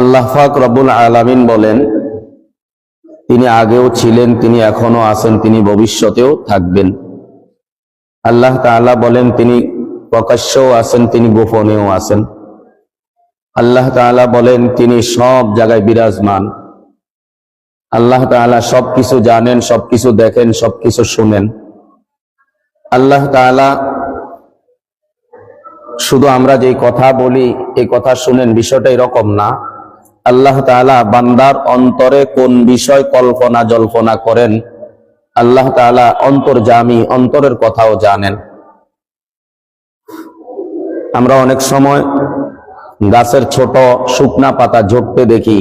আল্লাহ ফাক আলামিন বলেন, তিনি আগেও ছিলেন, তিনি এখনও আছেন, তিনি ভবিষ্যতেও থাকবেন। আল্লাহ তাআলা বলেন, তিনি প্রকাশ্যও আছেন, তিনি গোপনেও আছেন। আল্লাহ তাআলা বলেন, তিনি সব জায়গায় বিরাজমান। আল্লাহ তাআলা সবকিছু জানেন, সবকিছু দেখেন, সবকিছু শুনেন। আল্লাহ তাআলা শুধু আমরা যে কথা বলি, এই কথা শুনেন, বিষয়টা এরকম না। আল্লাহ তাআলা বান্দার অন্তরে কোন বিষয় কল্পনা, জল্পনা করেন? আল্লাহ তাআলা অন্তর্জামী অন্তরের কথাও জানেন। আমরা অনেক সময় গাছের ছোট শুকনা পাতা ঝরতে দেখি,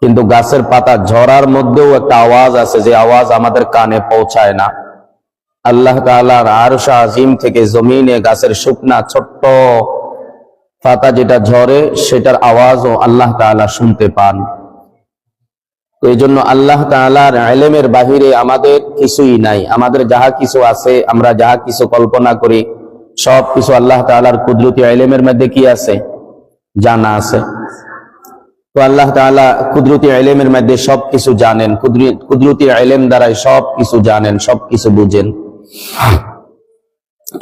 কিন্তু গাছের পাতা ঝরার মধ্যেও একটা আওয়াজ আছে যে আওয়াজ আমাদের কানে পৌঁছায় না। আল্লাহ তাআলার আরশা আজিম থেকে জমিনে গাছের শুকনা ছোট্ট পাতা যেটা ঝরে, সেটার আওয়াজও আল্লাহ তাআলা শুনতে পান। তো এই জন্য আল্লাহ তাআলার এলেমের বাহিরে আমাদের কিছুই নাই। আমাদের যাহা কিছু আছে, আমরা যাহা কিছু কল্পনা করি, সব কিছু আল্লাহ তাআলার কুদরতি এলেমের মধ্যে কি আছে? জানা আছে। তো আল্লাহ তাআলা কুদরতি এলেমের মধ্যে সব কিছু জানেন। কুদরতি এলেম দ্বারাই সব কিছু জানেন, সব কিছু বুঝেন।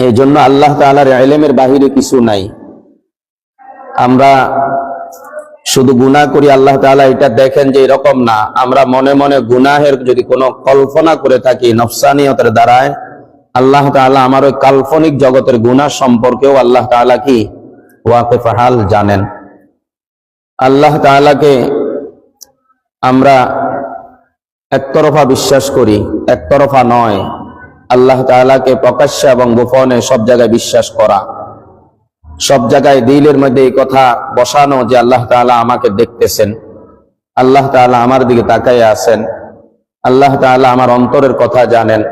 এই জন্য আল্লাহ তাআলার এলেমের বাহিরে কিছু নাই। আমরা শুধু গুনাহ করি, আল্লাহ তাআলা এটা দেখেন যে এরকম না। আমরা মনে মনে গুনাহের যদি কোনো কল্পনা করে থাকি নফসানিয়তের দ্বারায়, আল্লাহ তাআলা আমার ওই কাল্পনিক জগতের গুনাহ সম্পর্কেও আল্লাহ তাআলা কি ওয়াকিফ হাল জানেন। আল্লাহ তাআলাকে আমরা একতরফা বিশ্বাস করি, একতরফা নয়। আল্লাহ তাআলাকে প্রকাশ্যে এবং গোপনে সব জায়গায় বিশ্বাস করা। সব জায়গায় দিলের মধ্যে এই কথা বসানো যে আল্লাহ তাআলা আমাকে দেখতেছেন, আল্লাহ তাআলা আমার দিকে তাকায় আছেন, আল্লাহ তাআলা আমার অন্তরের কথা জানেন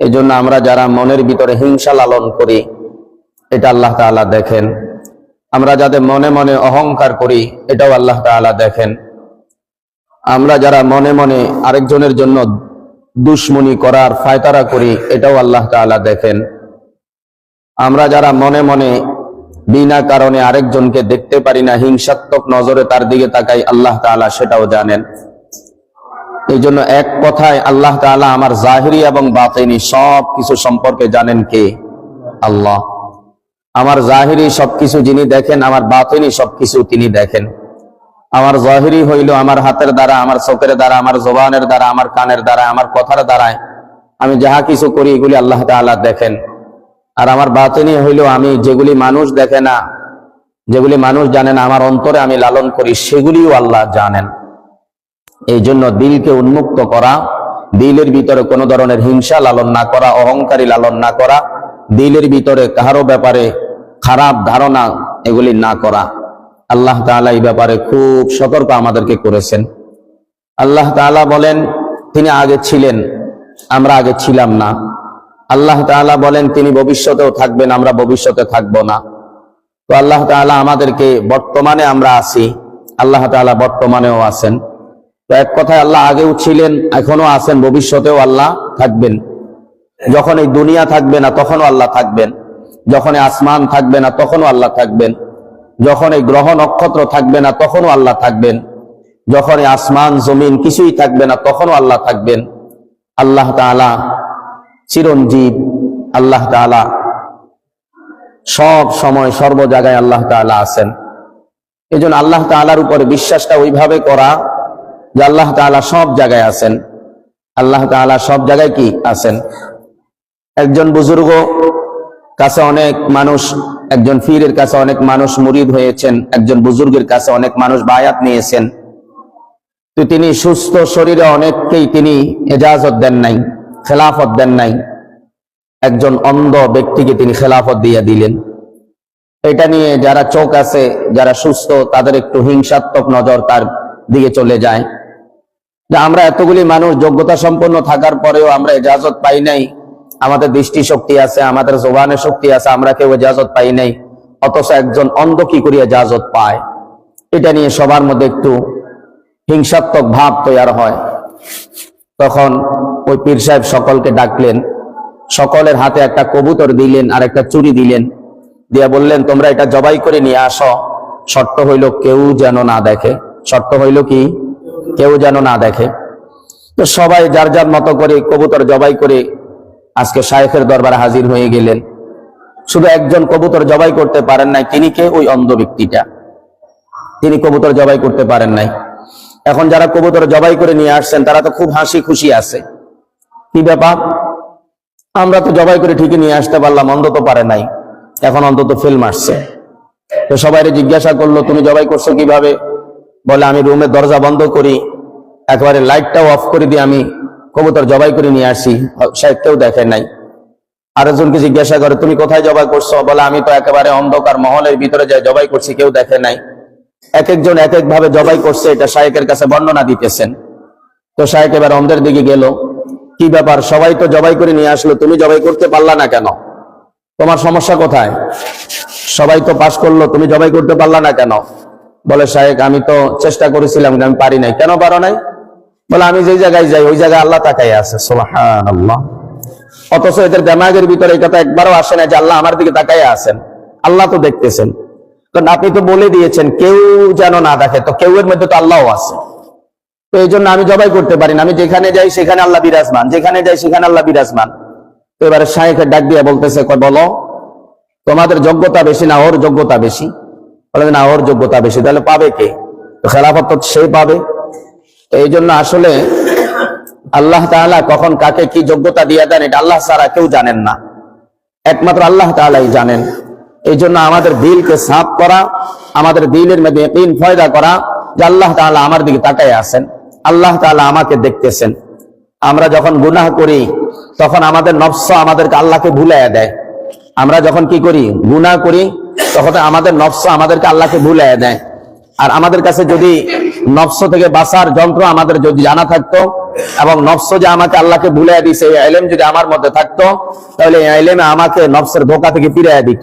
এই জন্য আমরা যারা মনের ভিতরে হিংসা লালন করি, এটা আল্লাহ তাআলা দেখেন। আমরা যাদের মনে মনে অহংকার করি, এটাও আল্লাহ তাআলা দেখেন। আমরা যারা মনে মনে আরেকজনের জন্য দুশ্মনী করার ফায়তারা করি, এটাও আল্লাহ তাআলা দেখেন। আমরা যারা মনে মনে বিনা কারণে আরেকজনকে দেখতে পারি না, হিংসাত্মক নজরে তার দিকে তাকাই, আল্লাহ তাআলা সেটাও জানেন। এই জন্য এক কথায় আল্লাহ তাআলা আমার জাহিরি এবং বাতিনি সব কিছু সম্পর্কে জানেন কে? আল্লাহ। আমার জাহিরি সবকিছু যিনি দেখেন, আমার বাতিনি সবকিছু তিনি দেখেন। আমার জাহিরি হইল আমার হাতের দ্বারা, আমার চোখের দ্বারা, আমার জবানের দ্বারা, আমার কানের দ্বারা, আমার কথার দ্বারায়। আমি যাহা কিছু করি, এগুলি আল্লাহ তাআলা দেখেন। আর আমার বাতিনি হইল আমি, যেগুলি মানুষ দেখে না, যেগুলি মানুষ জানে না, আমার অন্তরে আমি লালন করি, সেগুলিও আল্লাহ জানেন। এই জন্য দিলকে উন্মুক্ত করা, দিলের ভিতরে কোনো ধরনের হিংসা লালন না করা, অহংকারী লালন না করা, দিলের ভিতরে কাহারো ব্যাপারে খারাপ ধারণা এগুলি না করা। আল্লাহ তাআলা এই ব্যাপারে খুব সতর্ক আমাদেরকে করেছেন। আল্লাহ তাআলা বলেন, তিনি আগে ছিলেন, আমরা আগে ছিলাম না। আল্লাহ তাআলা বলেন, তিনি ভবিষ্যতেও থাকবেন, আমরা ভবিষ্যতে থাকব না। তো আল্লাহ তাআলা আমাদেরকে বর্তমানে আমরা আছি, আল্লাহ তাআলা বর্তমানেও আছেন। তো এক কথায় আল্লাহ আগেও ছিলেন এখনও আছেন, ভবিষ্যতেও আল্লাহ থাকবেন। যখন এই দুনিয়া থাকবে না, তখনও আল্লাহ থাকবেন। যখন এই আসমান থাকবে না, তখনও আল্লাহ থাকবেন। যখন এই গ্রহ নক্ষত্র থাকবে না, তখনও আল্লাহ থাকবেন। যখন এই আসমান, জমিন কিছুই থাকবে না, তখনও আল্লাহ থাকবেন। আল্লাহ তাআলা চিরঞ্জীব আল্লাহ তাআলা সব সময় সর্ব জায়গায় আল্লাহ তাআলা আছেন। এই জন্য আল্লাহ তাআলার উপরে বিশ্বাসটা ওইভাবে করা যে আল্লাহ তাআলা সব জায়গায় আছেন। আল্লাহ তাআলা সব জায়গায় কি আছেন? একজন বুজুর্গ কাছে অনেক মানুষ, একজন ফিরের কাছে অনেক মানুষ মুরিদ হয়েছেন, একজন বুজুর্গের কাছে অনেক মানুষ বায়াত নিয়েছেন। তো তিনি সুস্থ শরীরে অনেককেই তিনি এজাজত দেন নাই। খেলাফত দেন নাই। একজন অন্ধ ব্যক্তিকে তিনি খেলাফত দিয়ে দিলেন। এটা নিয়ে যারা চোখ আছে, যারা সুস্থ, তাদের একটু হিংসাত্মক নজর তার দিকে চলে যায়। যে আমরা এতগুলি মানুষ যোগ্যতা সম্পন্ন থাকার পরেও আমরা এজাজত পাই নাই। আমাদের দৃষ্টি শক্তি আছে, আমাদের জোবানের শক্তি আছে, আমরা কেউ এজাজত পাই নাই। অথচ একজন অন্ধ কি করিয়া এজাজত পায়? এটা নিয়ে সবার মধ্যে একটু হিংসাত্মক ভাব তৈরি হয়। তখন ওই পীর সাহেব সকলকে ডাকলেন, সকলের হাতে একটা কবুতর দিলেন আর একটা চুরি দিলেন। দিয়া বললেন, তোমরা এটা জবাই করে নিয়ে আসো। শর্ত হইল কেউ যেন না দেখে। শর্ত হইল কি? কেউ যেন না দেখে। তো সবাই যার যার মতো করে কবুতর জবাই করে আজকে শায়েখের দরবারে হাজির হয়ে গেলেন। শুধু একজন কবুতর জবাই করতে পারেন নাই, তিনি কে? ওই অন্ধ ব্যক্তিটা। তিনি কবুতর জবাই করতে পারেন নাই। এখন যারা কবুতর জবাই করে নিয়ে আসছেন, তারা তো খুব হাসি খুশি আছে। কি ব্যাপার? আমরা তো জবাই করে ঠিকই নিয়ে আসতে পারলাম অন্ধ তো পারে নাই। এখন অন্তত ফিল্ম আসছে তো সবাই জিজ্ঞাসা করল, তুমি জবাই করছ কীভাবে? বলে, আমি রুমের দরজা বন্ধ করি, একেবারে লাইটটাও অফ করে দিয়ে আমি কবুতর জবাই করে নিয়ে আসি। সে কেউ দেখে নাই। আরেকজনকে জিজ্ঞাসা করে, তুমি কোথায় জবাই করছ? বলে, আমি তো একেবারে অন্ধকার মহলের ভিতরে যাই জবাই করছি, কেউ দেখে নাই। এক একজন এক এক ভাবে জবাই করছে, এটা শায়েকের কাছে বর্ণনা দিতেছেন। তো শায়েক এবার অন্ধের দিকে গেল। কি ব্যাপার? সবাই তো জবাই করে নিয়ে আসলো, তুমি জবাই করতে পারলা না কেন? তোমার সমস্যা কোথায়? সবাই তো পাশ করল, তুমি জবাই করতে পারলা না কেন? বলে, শায়েক, আমি তো চেষ্টা করেছিলাম আমি পারি নাই। কেন পারো নাই? বলে, আমি যেই জায়গায় যাই, ওই জায়গায় আল্লাহ তাকাই আছে। সুবহানাল্লাহ। অথচ এদের দেমাগের ভিতরে এই কথা একবারও আসে না যে আল্লাহ আমার দিকে তাকাই আছেন। আল্লাহ তো দেখতেছেন। কারণ আপনি তো বলে দিয়েছেন, কেউ যেন না দেখে। তো কেউ এর মধ্যে তো আল্লাহ আছে। তো এই জন্য আমি জবাই করতে পারি না। আমি যেখানে যাই, সেখানে আল্লাহ বিরাজমান। যেখানে যাই, সেখানে আল্লাহ বিরাজমান। তো এবারে শাহেখের ডাক দিয়ে বলতেছে বলো, তোমাদের যোগ্যতা বেশি না ওর যোগ্যতা বেশি? বলে, না, ওর যোগ্যতা বেশি। তাহলে পাবে কে? তো খেলাফত তো সেই পাবে। তো এই জন্য আসলে আল্লাহ তাআলা কখন কাকে কি যোগ্যতা দিয়ে দেন, এটা আল্লাহ ছাড়া কেউ জানেন না। একমাত্র আল্লাহ তাআলাই জানেন। এই জন্য আমাদের দিলকে সাফ করা, আমাদের দিলের মধ্যে ইন ফয়দা করা, যে আল্লাহ তাআলা আমার দিকে তাকায় আছেন, আল্লাহ তাআলা আমাকে দেখতেছেন। আমরা যখন গুনাহ করি, তখন আমাদের নফস আমাদেরকে আল্লাহকে ভুলাইয়া দেয়। আমরা যখন কি করি? গুনাহ করি, তখন আমাদের নফস আমাদেরকে আল্লাহকে ভুলাইয়া দেয়। আর আমাদের কাছে যদি নফস থেকে বাঁচার যন্ত্র আমাদের যদি জানা থাকতো, এবং নফস যে আমাকে আল্লাহকে ভুলাইয়া দিছে, এই এলেম যদি আমার মধ্যে থাকতো, তাহলে এই এলেমে আমাকে নফসের ধোকা থেকে ফিরাইয়া দিত।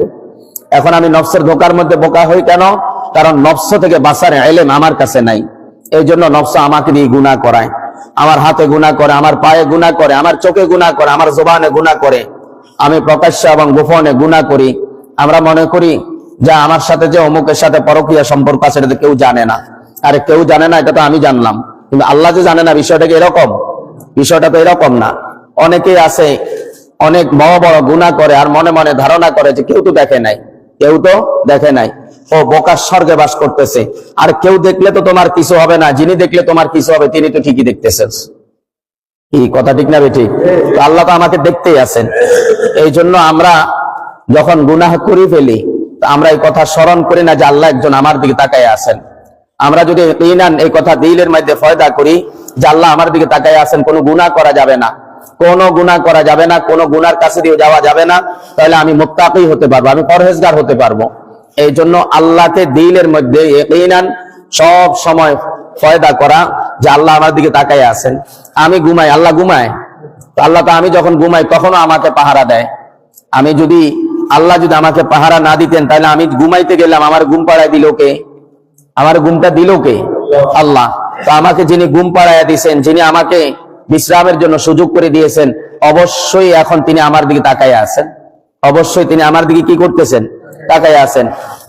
এখন আমি নফসের ধোকার মধ্যে বোকা হই কেন? কারণ নফস থেকে বাঁচার এলেম আমার কাছে নাই। এই জন্য নফস আমাকে দিয়ে গুণা করায়। আমার হাতে গুণা করে, আমার পায়ে গুণা করে, আমার চোখে গুণা করে, আমার জোবানে গুণা করে। আমি প্রকাশ্য এবং গোপনে গুণা করি। আমরা মনে করি যে আমার সাথে যে অমুকের সাথে পরকীয়া সম্পর্ক আছে, এটা কেউ জানে না। আরে কেউ জানে না, এটা তো আমি জানলাম। কিন্তু আল্লাহ যে জানে না, বিষয়টা কি এরকম? বিষয়টা তো এরকম না। অনেকেই আছে, অনেক বড় বড় গুণা করে আর মনে মনে ধারণা করে যে কেউ তো দেখে নাই। কেউ তো দেখে নাই। ও বোকার স্বর্গে বাস করতেছে। আর কেউ দেখলে তো তোমার কিছু হবে না। যিনি দেখলে তোমার কিছু হবে, তিনি তো ঠিকই দেখতেছেন। কি কথা ঠিক না বেঠিক? তো আল্লাহ তো আমাকে দেখতেই আছেন। এই জন্য আমরা যখন গুনাহ করি ফেলি আমরা এই কথা স্মরণ করি না যে আল্লাহ একজন আমার দিকে তাকায় আছেন। আমরা যদি এই কথা দিলের মধ্যে ফয়দা করি যে আল্লাহ আমার দিকে তাকায় আছেন, কোনো গুনাহ করা যাবে না। কোনো গুনাহ করা যাবে না, কোনো গুনার কাছে দিয়ে যাওয়া যাবে না। তাহলে আমি মুত্তাকি হতে পারব, আমি পরহেজগার হতে পারব। এই জন্য আল্লাহকে দিলের মধ্যে সব সময় ফয়দা করা, যে আল্লাহ আমার দিকে তাকাই আছেন। আমি ঘুমাই, আল্লাহ ঘুমায়। তো আল্লাহ তো আমি যখন ঘুমাই, তখনও আমাকে পাহারা দেয়। আমি যদি আল্লাহ যদি আমাকে পাহারা না দিতেন, তাহলে আমি ঘুমাইতে গেলাম, আমার ঘুম পাড়ায় দিল কে? আমার ঘুমটা দিল কে? আল্লাহ। তো আমাকে যিনি ঘুম পাড়ায় দিয়েছেন যিনি আমাকে বিশ্রামের জন্য সুযোগ করে দিয়েছেন। অবশ্যই এখন তিনি আমার দিকে তাকাই আছেন। অবশ্যই তিনি আমার দিকে কি করতেছেন? তাকাই আছেন।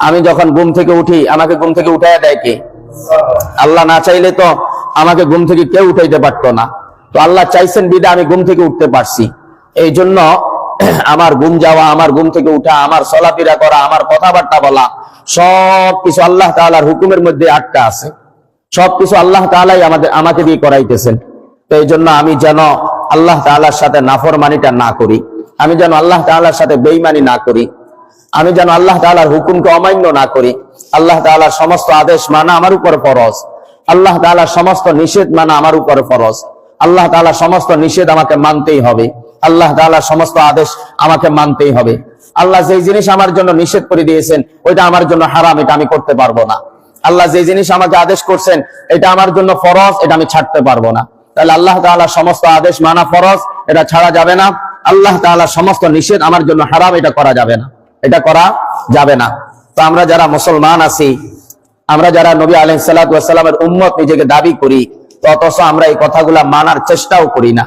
আমি যখন ঘুম থেকে উঠি, আমাকে ঘুম থেকে উঠাইয়া দেয় কে? আল্লাহ না চাইলে তো আমাকে ঘুম থেকে কেউ উঠাইতে পারতো না। তো আল্লাহ চাইছেন বিদা আমি ঘুম থেকে উঠতে পারছি। এই জন্য আমার ঘুম যাওয়া, আমার ঘুম থেকে উঠা, আমার চলাফেরা করা, আমার কথাবার্তা বলা, সব কিছু আল্লাহ তাআলার হুকুমের মধ্যে আটকা আছে। সবকিছু আল্লাহ তাআলাই আমাদের, আমাকে দিয়ে করাইতেছেন। তো এই জন্য আমি যেন আল্লাহ তাআলার সাথে নাফরমানিটা না করি। আমি যেন আল্লাহ তাআলার সাথে বেইমানি না করি। আমি যেন আল্লাহ তাআলার হুকুমকে অমান্য না করি। আল্লাহ তাআলার সমস্ত আদেশ মানা আমার উপর ফরজ। আল্লাহ তাআলার সমস্ত নিষেধ মানা আমার উপর ফরজ। আল্লাহ তাআলার সমস্ত নিষেধ আমাকে মানতেই হবে। আল্লাহ তাআলার সমস্ত আদেশ আমাকে মানতেই হবে। আল্লাহ যেই জিনিস আমার জন্য নিষেধ করে দিয়েছেন, ওইটা আমার জন্য হারাম, এটা আমি করতে পারব না। আল্লাহ যে জিনিস আমাকে আদেশ করছেন, এটা আমার জন্য ফরজ, এটা আমি ছাড়তে পারব না। তাহলে আল্লাহ তাআলার সমস্ত আদেশ মানা ফরজ, এটা ছাড়া যাবে না। আল্লাহ তাআলার সমস্ত নিষেধ আমার জন্য হারাম, এটা করা যাবে না। এটা করা যাবে না। তো আমরা যারা মুসলমান আছি, আমরা যারা নবী আলহ সালাতামের উম্মত নিজেকে দাবি করি, তো অথচ আমরা এই কথাগুলা মানার চেষ্টাও করি না।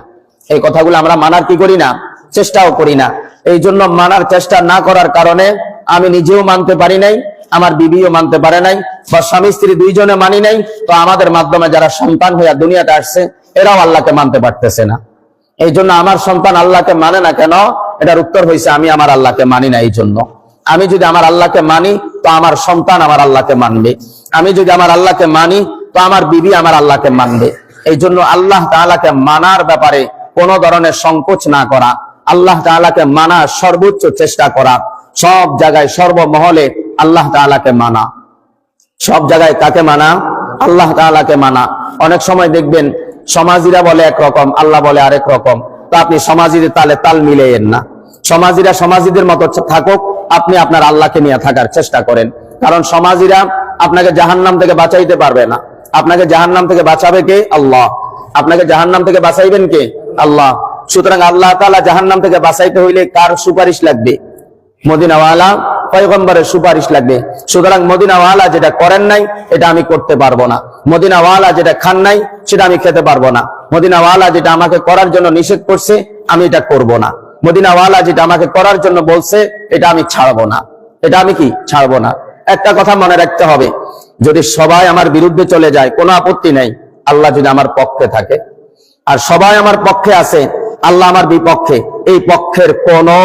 এই কথাগুলো আমরা মানার কি করি না? চেষ্টাও করি না। এই জন্য মানার চেষ্টা না করার কারণে আমি নিজেও মানতে পারি নাই, আমার বিবিও মানতে পারে নাই, বা স্বামী স্ত্রী দুইজনে মানি নাই, তো আমাদের মাধ্যমে যারা সন্তান হইয়া দুনিয়াতে আসছে এরাও আল্লাহকে মানতে পারতেছে না। এই জন্য আমার সন্তান আল্লাহকে মানে না কেন? এটার উত্তর হয়েছে আমি আমার আল্লাহকে মানি না এই জন্য। আমি যদি আমার আল্লাহকে মানি, তো আমার সন্তান আমার আল্লাহকে মানবে। আমি যদি আমার আল্লাহকে মানি, তো আমার বিবি আমার আল্লাহকে মানবে। এই জন্য আল্লাহ তাআলাকে মানার ব্যাপারে কোন ধরনের সংকোচ না করা। আল্লাহ তাআলাকে মানার সর্বোচ্চ চেষ্টা করা। সব জায়গায়, সর্বমহলে আল্লাহ তাআলাকে মানা। সব জায়গায় কাকে মানা? আল্লাহ তাআলাকে মানা। অনেক সময় দেখবেন সমাজিরা বলে একরকম আল্লাহ বলে আরেক রকম। তো আপনি সমাজিদের তালে তাল মিলেয়েন না। সমাজিরা সমাজিদের মতো থাকুক, আপনি আপনার আল্লাহকে নিয়ে থাকার চেষ্টা করেন। কারণ সমাজিরা আপনাকে জাহান্নাম থেকে বাঁচাইতে পারবে না। আপনাকে জাহান্নাম থেকে বাঁচাবে কে? আল্লাহ। আপনাকে জাহান্নাম থেকে বাঁচাইবেন কে? আল্লাহ। সুতরাং আল্লাহ তাআলা জাহান্নাম থেকে বাঁচাইতে হইলে কার সুপারিশ লাগবে? মদিনাওয়ালা পয়গম্বরের সুপারিশ লাগবে। সুতরাং মদিনাওয়ালা যেটা করেন নাই, এটা আমি করতে পারব না। মদিনাওয়ালা যেটা খান নাই, সেটা আমি খেতে পারব না। মদিনাওয়ালা যেটা আমাকে করার জন্য নিষেধ করছে, আমি এটা করব না। মদিনাওয়ালা যেটা আমাকে করার জন্য বলছে, এটা আমি ছাড়বো না। এটা আমি কি? ছাড়বো না। একটা কথা মনে রাখতে হবে, যদি সবাই আমার বিরুদ্ধে চলে যায়, কোনো আপত্তি নেই, আল্লাহ যদি আমার পক্ষে থাকে। আর সবাই আমার পক্ষে আছে, আল্লাহ আমার বিপক্ষে। এই পক্ষের কোনো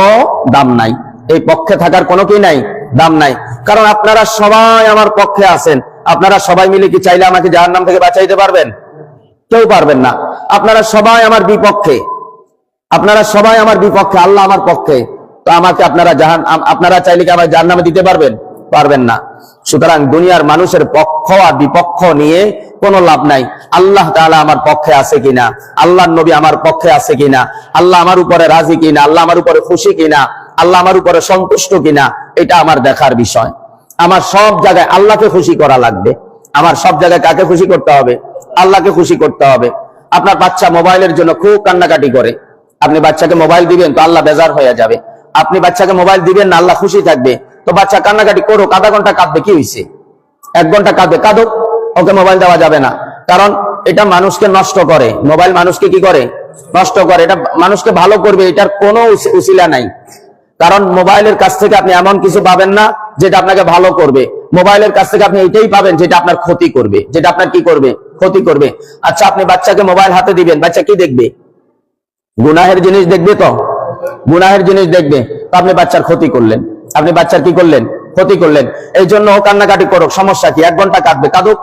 দাম নাই। এই পক্ষে থাকার কোনো কি নাই? দাম নাই। কারণ আপনারা সবাই আমার পক্ষে আছেন। আপনারা সবাই মিলে কি চাইলে আমাকে জাহান্নাম থেকে বাঁচাইতে পারবেন? কেউ পারবেন না। আপনারা সবাই আমার বিপক্ষে। আপনারা সবাই আমার বিপক্ষে, আল্লাহ আমার পক্ষে। তো আমাকে আপনারা জাহান আপনারা চাইলে কি আমার জাহান্নামে দিতে পারবেন? পারবেন না। সুতরাং দুনিয়ার মানুষের পক্ষ আর বিপক্ষ নিয়ে কোনো লাভ নাই। আল্লাহ তাআলা আমার পক্ষে আছে কিনা? আল্লাহ নবী আমার পক্ষে আছে কিনা? আল্লাহ আমার উপরে রাজি কিনা? আল্লাহ আমার উপরে খুশি কিনা? আল্লাহ আমার উপরে সন্তুষ্ট কিনা? এটা আমার দেখার বিষয়। আমার সব জায়গায় আল্লাহকে খুশি করা লাগবে। আমার সব জায়গায় কাকে খুশি করতে হবে? আল্লাহকে খুশি করতে হবে। আপনার বাচ্চা মোবাইলের জন্য খুব কান্নাকাটি করে। আপনি বাচ্চাকে মোবাইল দিবেন তো আল্লাহ বেজার হয়ে যাবে। আপনি বাচ্চাকে মোবাইল দিবেন না, আল্লাহ খুশি থাকবে। তো বাচ্চা কান্নাকাটি করুক, আধা ঘণ্টা কাঁদবে, কি হয়েছে এক ঘণ্টা কাঁদবে, কাঁদুক, ওকে মোবাইল দেওয়া যাবে না। কারণ এটা মানুষকে নষ্ট করে। মোবাইল মানুষকে কি করে? নষ্ট করে। এটা মানুষকে ভালো করবে, এটার কোনো উসিলা নাই। কারণ মোবাইলের কাছ থেকে আপনি এমন কিছু পাবেন না যেটা আপনাকে ভালো করবে। মোবাইলের কাছ থেকে আপনি এটাই পাবেন যেটা আপনার ক্ষতি করবে। যেটা আপনার কি করবে? ক্ষতি করবে। আচ্ছা আপনি বাচ্চাকে মোবাইল হাতে দিবেন, বাচ্চা কি দেখবে? গুনাহের জিনিস দেখবে তো? গুনাহের জিনিস দেখবে। তো আপনি বাচ্চার ক্ষতি করলেন। আপনি বাচ্চার কি করলেন? ক্ষতি করলেন। এই জন্য কান্নাকাটি করুক, সমস্যা কি? এক ঘণ্টা কাঁদবে, কাঁদুক।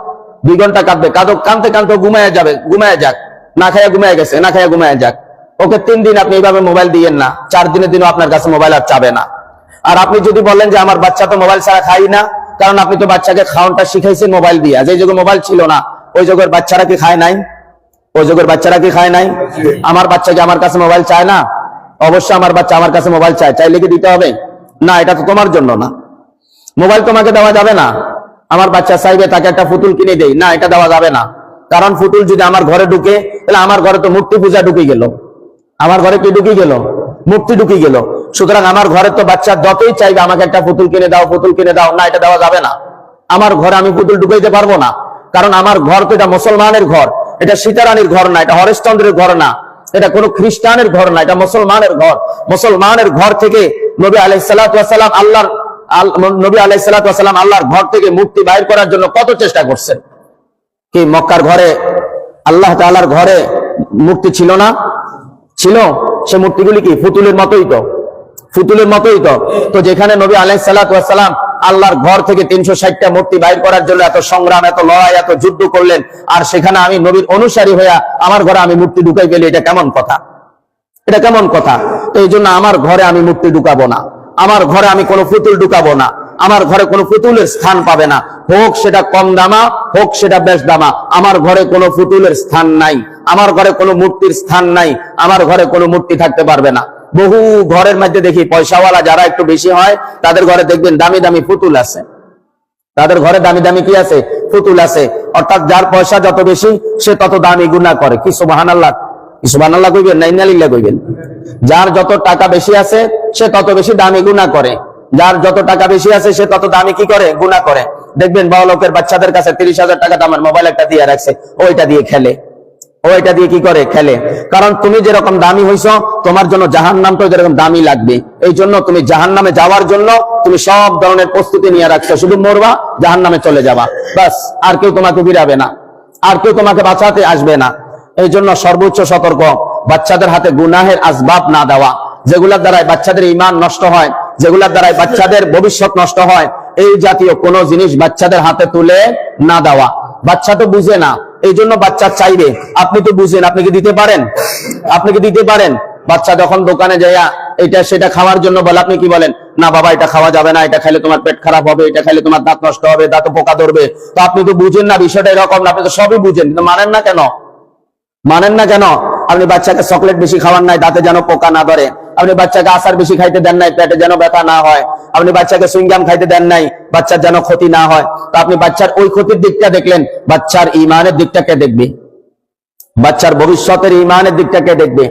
দুই ঘণ্টা কাঁদবে, কাঁদুক। কানতে কানতে ঘুমায় যাবে, ঘুমায় যাক। না খাইয়া ঘুমায় গেছে, না খাইয়া ঘুমায় যাক। ওকে তিন দিন আপনি এইভাবে মোবাইল দিয়েন না। চার দিনের দিনও আপনার কাছে মোবাইল আর চাবে না। আর আপনি যদি বলেন যে আমার বাচ্চা তো মোবাইল ছাড়া খাই না, কারণ আপনি তো বাচ্চাকে খাওয়ানটা শিখাইছেন মোবাইল দিয়ে যে যুগে মোবাইল ছিল না, ওই যুগের বাচ্চারা কি খায় নাই? ওই যুগের বাচ্চারা কি খায় নাই? আমার বাচ্চা কি আমার কাছে মোবাইল চায় না? অবশ্যই আমার বাচ্চা আমার কাছে মোবাইল চায়, চাইলে কি দিতে হবে? না, এটা তো তোমার জন্য না। মোবাইল তোমাকে দেওয়া যাবে না। আমার বাচ্চা চাইবে, তাকে একটা পুতুল কিনে দেই। না, এটা দেওয়া যাবে না। কারণ পুতুল যদি আমার ঘরে ঢুকে, তাহলে আমার ঘরে তো মূর্তি পূজা ঢুকে গেল। আমার ঘরে কি ঢুকে গেল? মূর্তি ঢুকে গেল। সুতরাং আমার ঘরে তো বাচ্চা যতই চাইবে আমাকে একটা পুতুল কিনে দাও, পুতুল কিনে দাও, না, এটা দেওয়া যাবে না। আমার ঘরে আমি পুতুল ঢুকাইতে পারব না, কারণ আমার ঘর তো এটা মুসলমানের ঘর, এটা সীতারানীর ঘর না, এটা হরেশচন্দ্রের ঘর না, এটা কোনো খ্রিস্টানের ঘর না, এটা মুসলমানের ঘর। মুসলমানের ঘর থেকে নবী আলাইসালাম আল্লাহর, আল- নবী আলাইসালাম আল্লাহর ঘর থেকে মূর্তি বাইর করার জন্য কত চেষ্টা করছেন? কি মক্কার ঘরে, আল্লাহ তাআলার ঘরে মূর্তি ছিল না? ছিল? সে মূর্তিগুলি কি? পুতুলের মতোই তো। ফুতুলের মতোই তো। তো যেখানে নবী আলাইসালাম আল্লাহর ঘর থেকে তিনশো ষাটটা মূর্তি বাইর করার জন্য এত সংগ্রাম, এত লড়াই, এত যুদ্ধ করলেন, আর সেখানে আমি নবীর অনুসারী হইয়া আমার ঘরে আমি মূর্তি ঢুকাই গেলে এটা কেমন কথা? এটা কেমন কথা? তো এই জন্য আমার ঘরে আমি মূর্তি ঢুকাবো না। আমার ঘরে আমি কোনো পুতুল ঢুকাবো না। আমার ঘরে কোনো পুতুলের স্থান পাবে না। হোক সেটা কম দামা, হোক সেটা বেশ দামা। আমার ঘরে কোনো পুতুলের স্থান নাই। আমার ঘরে কোনো মূর্তির স্থান নাই। আমার ঘরে কোনো মূর্তি থাকতে পারবে না। বহু ঘরের মধ্যে দেখি পয়সাওয়ালা যারা একটু বেশি হয়, তাদের ঘরে দেখবেন দামি দামি পুতুল আছে। তাদের ঘরে দামি দামি কি আছে? পুতুল আছে। অর্থাৎ যার পয়সা যত বেশি, সে তত দামি গুণা করে। কি সুবাহান আল্লাহ সুবাহান আল্লাহ কইবেন? না ইন্নালিল্লাহ কইবেন যার যত টাকা বেশি আছে, সে তত বেশি দামি গুণা করে। যার যত টাকা বেশি আছে, সে তত দামি কি করে? গুণা করে। দেখবেন বড় লোকের বাচ্চাদের কাছে তিরিশ হাজার টাকা দামের মোবাইল একটা দিয়ে রাখছে, ওইটা দিয়ে খেলে। ও এটা দিয়ে কি করে? খেলে। কারণ তুমি যেরকম দামি হইছ, তোমার জন্য জাহান নামটাও যেরকম দামি লাগবে। এই জন্য তুমি জাহান নামে যাওয়ার জন্য তুমি সব ধরনের প্রস্তুতি নিয়ে রাখছো। শুধু মরবা জাহান নামে চলে যাবা। বাস আর কেউ তোমাকে বিরাবে না। আর কেউ তোমাকে বাঁচাতে আসবে না। এই জন্য সর্বোচ্চ সতর্ক। বাচ্চাদের হাতে গুনাহের আসবাব না দেওয়া। যেগুলোর দ্বারাই বাচ্চাদের ইমান নষ্ট হয়, যেগুলোর দ্বারাই বাচ্চাদের ভবিষ্যৎ নষ্ট হয়, এই জাতীয় কোনো জিনিস বাচ্চাদের হাতে তুলে না দেওয়া। বাচ্চা তো বুঝে না। এই জন্য বাচ্চা চাইবে। আপনি তো বুঝেন, আপনি কি দিতে পারেন? আপনি কি দিতে পারেন? বাচ্চা যখন দোকানে যাইয়া এটা সেটা খাওয়ার জন্য বলে, আপনি কি বলেন? না বাবা, এটা খাওয়া যাবে না, এটা খাইলে তোমার পেট খারাপ হবে, এটা খাইলে তোমার দাঁত নষ্ট হবে, দাঁতে পোকা ধরবে। তো আপনি তো বুঝেন না, বিষয়টা এরকম না, আপনি তো সবই বুঝেন, কিন্তু মানেন না কেন? মানেন না কেন? আপনি বাচ্চাকে চকলেট বেশি খাওয়ান নাই, দাঁতে যেন পোকা না ধরে। আপনি বাচ্চাকে আচার বেশি খাইতে দেন নাই, পেটে যেন ব্যথা না হয়। আপনি বাচ্চাকে সুইংগাম খাইতে দেন নাই, বাচ্চার যেন ক্ষতি না হয়। তো আপনি বাচ্চার ওই ক্ষতির দিকটা দেখলেন, বাচ্চার ইমানের দিকটাকে দেখবে? বাচ্চার ভবিষ্যতের ইমানের দিকটাকে দেখবে?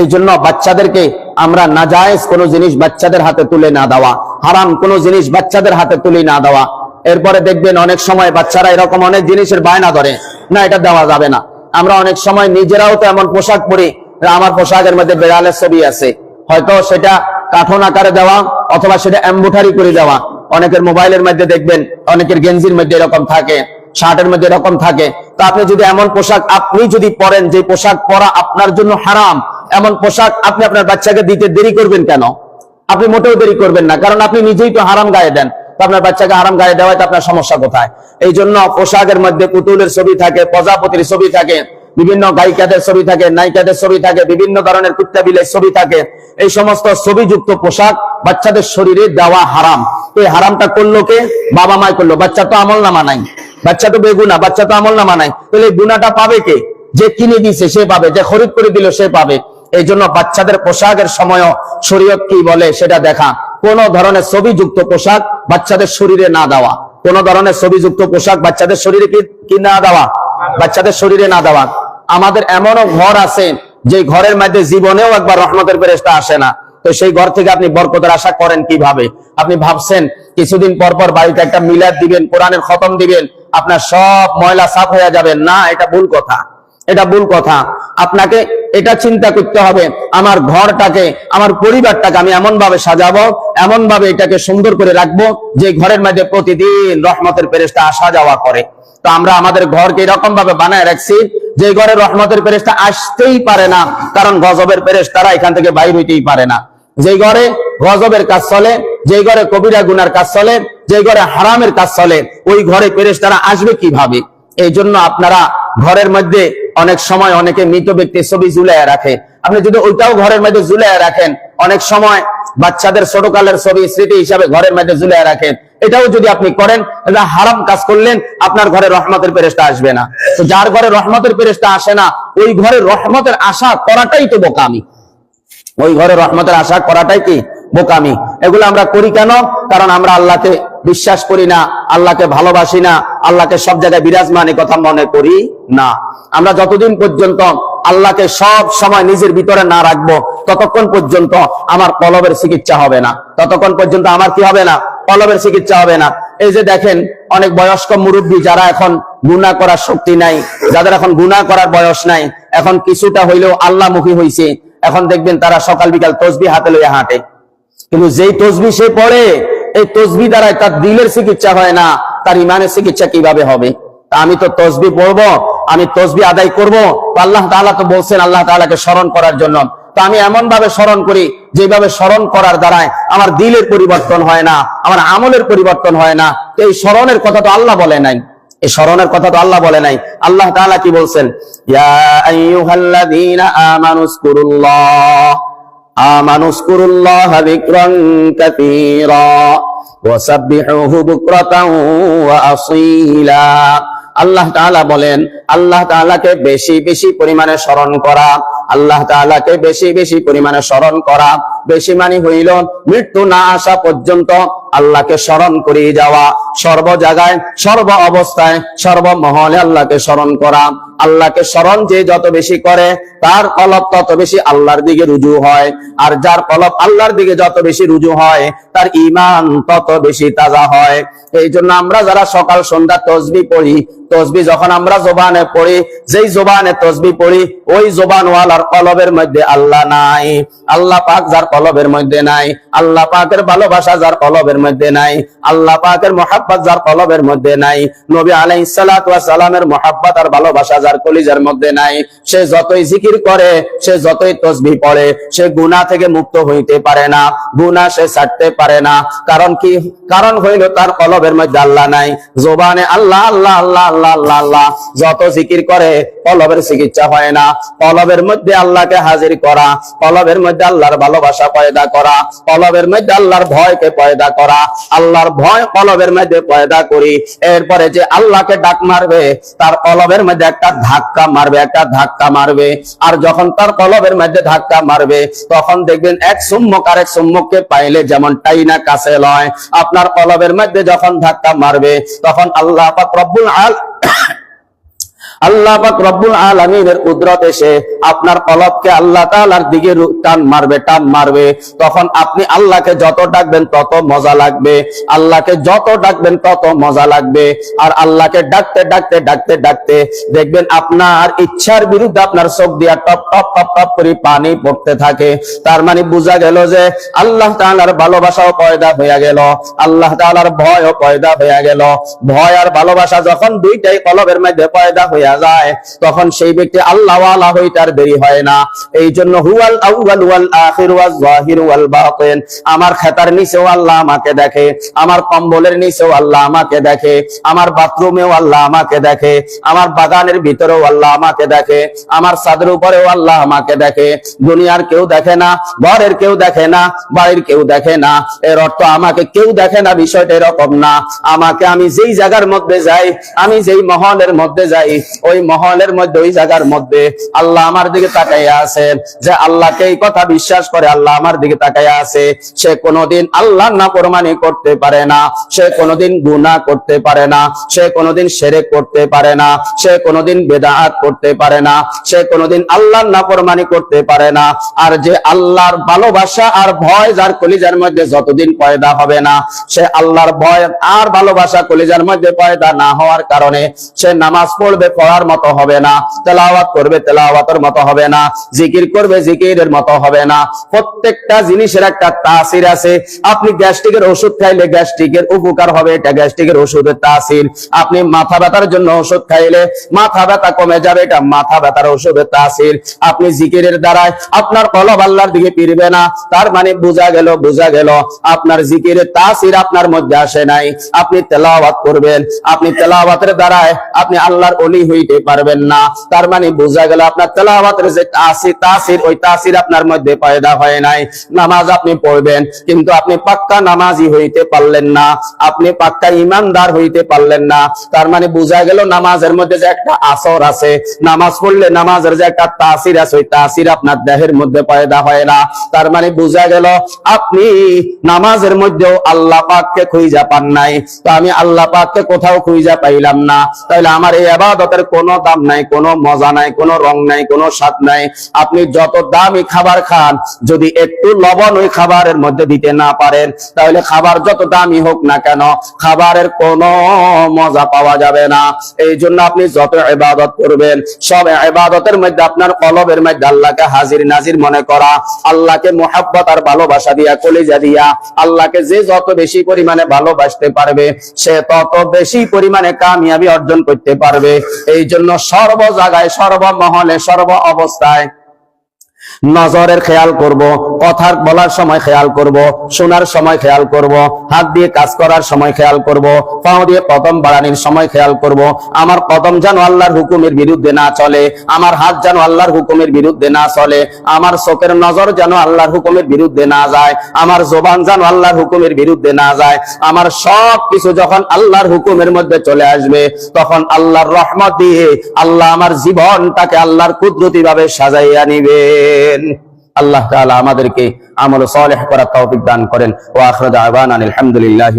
এই জন্য বাচ্চাদেরকে আমরা নাজায়েজ কোনো জিনিস বাচ্চাদের হাতে তুলে না দেওয়া, হারাম কোনো জিনিস বাচ্চাদের হাতে তুলে না দেওয়া। এরপরে দেখবেন অনেক সময় বাচ্চারা এরকম অনেক জিনিসের বায়না ধরে, না, এটা দেওয়া যাবে না। আমরা অনেক সময় নিজেরাও তো এমন পোশাক পরি, আমার পোশাকের মধ্যে বেড়ালের ছবি আছে। হয়তো সেটা কাঠন আকারে দেওয়া অথবা সেটা এম্বুটারি করে দেওয়া। অনেকের মোবাইলের মধ্যে দেখবেন, অনেকের গেঞ্জির মধ্যে এরকম থাকে, শার্টের মধ্যে এরকম থাকে। তো আপনি যদি এমন পোশাক আপনি যদি পরেন, যে পোশাক পরা আপনার জন্য হারাম, এমন পোশাক আপনি আপনার বাচ্চাকে দিতে দেরি করবেন কেন? আপনি মোটেও দেরি করবেন না, কারণ আপনি নিজেই তো হারাম গায়ে দেন। আপনার বাচ্চাকে হারাম গায়ে দেওয়াতে আপনার সমস্যা কোথায়? এই জন্য পোশাকের মধ্যে পুতুলের ছবি থাকে, প্রজাপতির ছবি থাকে বিভিন্ন গায়িকাদের ছবি থাকে, নায়িকাদের ছবি থাকে, বিভিন্ন ধরনের কুত্তা বিলের ছবি থাকে। এই সমস্ত ছবিযুক্ত পোশাক বাচ্চাদের শরীরে দেওয়া হারাম। এই হারামটা করল কে? বাবা মায় করল। বাচ্চা তো আমল নামা নাই। বাচ্চা তো বেগুনা, বাচ্চা তো আমল নামা নাই। তাহলে গুনাটা পাবে কে? যে কিনে দিছে, সে পাবে। যে খরিদ করে দিল, সে পাবে। এই জন্য বাচ্চাদের পোশাকের সময়ও শরীয়ত কি বলে সেটা দেখা। কোন ধরনের ছবিযুক্ত পোশাক বাচ্চাদের শরীরে না দেওয়া। কোন ধরনের ছবিযুক্ত পোশাক বাচ্চাদের শরীরে কি না দেওয়া? বাচ্চাদের শরীরে না দেওয়া। আমাদের এমনও ঘর আছে যে ঘরের মধ্যে জীবনেও একবার রহমতের ফেরেশতা আসে না। তো সেই ঘর থেকে আপনি বরকতের আশা করেন কীভাবে? আপনি ভাবছেন কিছুদিন পর পর বাড়িতে একটা মিলাদ দিবেন, কোরআনের খতম দিবেন, আপনার সব ময়লা সাফ হয়ে যাবে। না, এটা ভুল কথা। এটা ভুল কথা। আপনাকে এটা চিন্তা করতে হবে, আমার ঘরটাকে, আমার পরিবারটাকে আমি এমন ভাবে সাজাবো এমন ভাবে এটাকে সুন্দর করে রাখব, যে ঘরের মধ্যে প্রতিদিন রহমতের পেরেস্তা আসা যাওয়া করে। তো আমরা আমাদের ঘরকে এরকম ভাবে বানায় রাখছি যে ঘরে রহমতের পেরেস্তা আসতেই পারে না, কারণ গজবের পেরেস্তারা এখান থেকে বাইর হইতেই পারে না। যে ঘরে গজবের কাজ চলে, যে ঘরে কবিরা গুনার কাজ চলে, যে ঘরে হারামের কাজ চলে, ওই ঘরে পেরেস্তারা আসবে কীভাবে? এই জন্য আপনারা ঘরের মধ্যে অনেক সময় অনেকে মৃত ব্যক্তির ছবি ঝুলাইয়া রাখে। আপনি যদি ওইটাও ঘরের মধ্যে ঝুলাইয়া রাখেন, অনেক সময় বাচ্চাদের ছোটকালের ছবি, স্মৃতি হিসাবে ঘরের মধ্যে ঝুলাইয়া রাখেন। এটাও যদি আপনি করেন, এটা হারাম কাজ করলেন, আপনার ঘরে রহমতের পেরেস্তা আসবে না। তো যার ঘরে রহমতের পেরেস্তা আসে না, ওই ঘরে রহমতের আশা করাটাই তো বোকামি। ওই ঘরে রহমতের আশা করাটাই কি? বোকামি। এগুলো আমরা করি কেন? কারণ আমরা আল্লাহকে বিশ্বাস করি না, আল্লাহকে ভালোবাসি না, আল্লাহকে সব জায়গায় বিরাজমান কথা মনে করি না। আমরা যতদিন পর্যন্ত আল্লাহকে সব সময় নিজের ভিতরে না রাখব ততক্ষণ পর্যন্ত আমার কলবের চিকিৎসা হবে না। ততক্ষণ পর্যন্ত আমার কি হবে না? কলবের চিকিৎসা হবে না। এই যে দেখেন, অনেক বয়স্ক মুরব্বী যারা এখন গুণা করার শক্তি নাই, যাদের এখন গুণা করার বয়স নাই, এখন কিছুটা হইলেও আল্লাহমুখী হইছে। এখন দেখবেন তারা সকাল বিকাল তসবি হাতে লইয়া হাঁটে। কিন্তু যেই তসবি সে পড়ে, এই তসবি দ্বারাই তার দিলের চিকিৎসা হয় না, তার ইমানের চিকিৎসা কীভাবে হবে? আমি তো তসবি পড়ব, আমি তসবি আদায় করব। আল্লাহ তাআলা তো বলছেন, আল্লাহ তাআলাকে স্মরণ করার জন্য। তা আমি এমন ভাবে স্মরণ করি, যেভাবে স্মরণ করার দ্বারায় আমার দিলের পরিবর্তন হয় না, আমার আমলের পরিবর্তন হয় না। তো এই স্মরণের কথা তো আল্লাহ বলে নাই। এই স্মরণের কথা তো আল্লাহ বলে নাই। আল্লাহ তাআলা কি বলছেন? আল্লাহ তাআলা বলেন, আল্লাহ তাআলাকে বেশি বেশি পরিমাণে স্মরণ করা। আল্লাহ তাআলাকে বেশি বেশি পরিমাণে স্মরণ করা বেশি মানে হইল মৃত্যু না আসা পর্যন্ত আল্লাহকে স্মরণ করিয়ে যাওয়া। সর্ব জায়গায়, সর্ব অবস্থায় সর্বমহলে আল্লাহকে স্মরণ করা। আল্লাহকে স্মরণ যে যত বেশি করে, তার কলব তত বেশি আল্লাহর দিকে রুজু হয়। আর যার কলব আল্লাহর দিকে যত বেশি রুজু হয়, তার ইমান তত বেশি তাজা হয়। এই জন্য আমরা যারা সকাল, সন্ধ্যা তসবি পড়ি, তসবি যখন আমরা জোবানে পড়ি, যেই জোবানে তসবি পড়ি, ওই জোবানওয়ালার কলবের মধ্যে আল্লাহ নাই। আল্লাহ পাক যার কলবের মধ্যে নাই। আল্লাহ পাকের ভালোবাসা যার কলবের মধ্যে নাই। আল্লাহ পাকের মহাব্বত যার কলবের মধ্যে নাই। নবী আলাইহিস সালাতু সালামের মহাব্বত আর ভালোবাসা যার কলিজার মধ্যে নাই। সে যতই জিকির করে, সে যতই তসবি পড়ে, সে গুনাহ থেকে মুক্ত হইতে পারে না। গুনাহ সে ছাড়তে পারে না। কারণ কি? কারণ হইল তার কলবের মধ্যে আল্লাহ নাই। জোবানে আল্লাহ আল্লাহ আল্লাহ আল্লাহ আল্লাহ আল্লাহ। যত জিকির করে, কলবের চিকিৎসা হয় না। কলবের মধ্যে আল্লাহকে হাজির করা, কলবের মধ্যে আল্লাহর ভালোবাসা পয়দা করা, কলবের মধ্যে আল্লাহর ভয়কে পয়দা করা। আল্লাহর ভয় কলবের মধ্যে পয়দা করি। এরপরে যে আল্লাহকে ডাক মারবে, তার কলবের মধ্যে একটা ধাক্কা মারবে, একটা ধাক্কা মারবে। আর যখন তার কলবের মধ্যে ধাক্কা মারবে, তখন দেখবেন এক সম্মুখ আর এক সম্মুখকে পাইলে যেমন টাইনা কাছে লয়। আপনার কলবের মধ্যে যখন ধাক্কা মারবে, তখন আল্লাহ রব্বুল আল আল্লাহ পাক রব্বুল আলামিনের কুদরত এসে আপনার কলবকে আল্লাহ তাআলার দিকে টান মারবে টান মারবে। তখন আপনি আল্লাহকে যত ডাকবেন, তত মজা লাগবে। আল্লাহকে যত ডাকবেন, তত মজা লাগবে। আর আল্লাহকে ডাকতে ডাকতে ডাকতে ডাকতে দেখবেন আপনার ইচ্ছার বিরুদ্ধে আপনার চোখ দিয়া টপ টপ টপ টপ করে পানি পড়তে থাকে। তার মানে বোঝা গেল যে আল্লাহ তাআলার ভালোবাসাও পয়দা হয়ে গেল। আল্লাহ তাআলার ভয়ও পয়দা হয়ে গেল। ভয় আর ভালোবাসা যখন দুইটাই কলবের মধ্যে পয়দা হইয়া যায়, তখন সেই ব্যক্তি আল্লাহ ওয়ালা হইতে আর দেরি হয় না। এই জন্য হুয়াল আউয়াল ওয়াল আখির ওয়াল জাহির ওয়াল বাতিন। আমার খেতার নিচেও আল্লাহ আমাকে দেখে, আমার কম্বলের নিচেও আল্লাহ আমাকে দেখে, আমার বাথরুমেও আল্লাহ আমাকে দেখে, আমার বাগানের ভিতরেও আল্লাহ আমাকে দেখে, আমার ছাদের উপরেও আল্লাহ আমাকে দেখে। দুনিয়ার কেউ দেখে না, ঘরের কেউ দেখে না, বাড়ির কেউ দেখে না। এর অর্থ আমাকে কেউ দেখে না, বিষয়টা এরকম না। আমাকে আমি যেই জায়গার মধ্যে যাই, আমি যেই মহলের মধ্যে যাই ওই মহলের মধ্যে, ওই জায়গার মধ্যে আল্লাহ আমার দিকে তাকাইয়া আছে। যে আল্লাহকে এই কথা বিশ্বাস করে আল্লাহ আমার দিকে তাকাইয়া আছে। সে কোনোদিন আল্লাহ না প্রমাণি করতে পারে না, সে কোনোদিন গুনাহ করতে পারে না, সে কোনোদিন সেরেক করতে পারে না, সে কোনোদিন বেদাত করতে পারে না, সে কোনোদিন আল্লাহর না প্রমাণি করতে পারে না। আর যে আল্লাহর ভালোবাসা আর ভয় যার কলিজার মধ্যে যতদিন পয়দা হবে না, সে আল্লাহর ভয় আর ভালোবাসা কলিজার মধ্যে পয়দা না হওয়ার কারণে সে নামাজ পড়বে পড়ার মতো হবে না। তেলাওয়াত করবে, তেলাওয়াতের মতো হবে না। জিকির করবে, জিকিরের মতো হবে না। প্রত্যেকটা জিনিসের একটা তাসির আছে। আপনি গ্যাস্ট্রিকের ওষুধ খাইলে গ্যাস্ট্রিকের উপকার হবে, এটা গ্যাস্ট্রিকের ওষুধের তাসির। আপনি মাথা ব্যথার জন্য ওষুধ খাইলে মাথা ব্যথা কমে যাবে, এটা মাথা ব্যথার ওষুধের তাসির। আপনি জিকিরের দ্বারায় আপনার কলব আল্লাহর দিকে ফিরবে না। তার মানে বোঝা গেল বোঝা গেল। আপনার জিকিরের তাসির আপনার মধ্যে আসে নাই। আপনি তেলাওয়াত করবেন। আপনি তেলাওয়াতের দ্বারায় আপনি আল্লাহর অলি হইতে পারবেন না। তার মানে বোঝা গেল আপনার তেলাওয়াতের যে তাসির তাসির ওই তাসির আপনার মধ্যে পয়দা হয় নাই। নামাজ আপনি পড়বেন, কিন্তু আপনি পাক্কা নামাজি হইতে পারলেন না। আপনি পাক্কা ইমানদার হইতে পারলেন না। তার মানে বোঝা গেল নামাজের মধ্যে যে একটা আসর আছে। নামাজ পড়লে নামাজের যে একটা তাসির আছে, ওই তাসির আপনার দেহের মধ্যে পয়দা হয় না। তার মানে বোঝা গেল আপনি নামাজের মধ্যেও আল্লাহ পাককে খুঁজা পান নাই। তো আমি আল্লাহ পাককে কোথাও খুঁজা পাইলাম না। তাহলে আমার এই আবাদতের কোনো দাম নাই, কোনো মজা নাই, কোনো রং নাই, কোনো স্বাদ নাই। আপনি যত দামি খাবার খান, যদি একটু লবণ ওই খাবারের মধ্যে দিতে না পারেন, তাহলে খাবার যত দামি হোক না কেন, খাবারের কোনো মজা পাওয়া যাবে না। এই জন্য আপনি যত ইবাদত করবেন, সব ইবাদতের মধ্যে আপনার কলবের মধ্যে আল্লাহকে হাজির নাজির মনে করা, আল্লাহকে মোহাব্বত আর ভালোবাসা দিয়া, কলিজা দিয়া, আল্লাহকে যে যত বেশি পরিমাণে ভালোবাসতে পারবে, সে তত বেশি পরিমাণে কামিয়াবি অর্জন করতে পারবে। এই জন্য সর্ব জায়গায় সর্বমহলে সর্ব অবস্থায় নজরের খেয়াল করব, কথার বলার সময় খেয়াল করব, শোনার সময় খেয়াল করব, হাত দিয়ে কাজ করার সময় খেয়াল করব, পাও দিয়ে কদম বাড়ানোর সময় খেয়াল করব। আমার কদম যেন আল্লাহর হুকুমের বিরুদ্ধে না চলে, আমার হাত যেন আল্লাহর হুকুমের বিরুদ্ধে না চলে, আমার চোখের নজর যেন আল্লাহর হুকুমের বিরুদ্ধে না যায়, আমার জবান যেন আল্লাহর হুকুমের বিরুদ্ধে না যায়, আমার সব কিছু যখন আল্লাহর হুকুমের মধ্যে চলে আসবে, তখন আল্লাহর রহমত দিয়ে আল্লাহ আমার জীবনটাকে আল্লাহর কুদরতি ভাবে সাজাইয়া নিবেন আল্লাহ তাআলা আমাদেরকে আমল সালেহ করার তৌফিক দান করেন। ওয়া আখিরু দাওয়ানা আলহামদুলিল্লাহি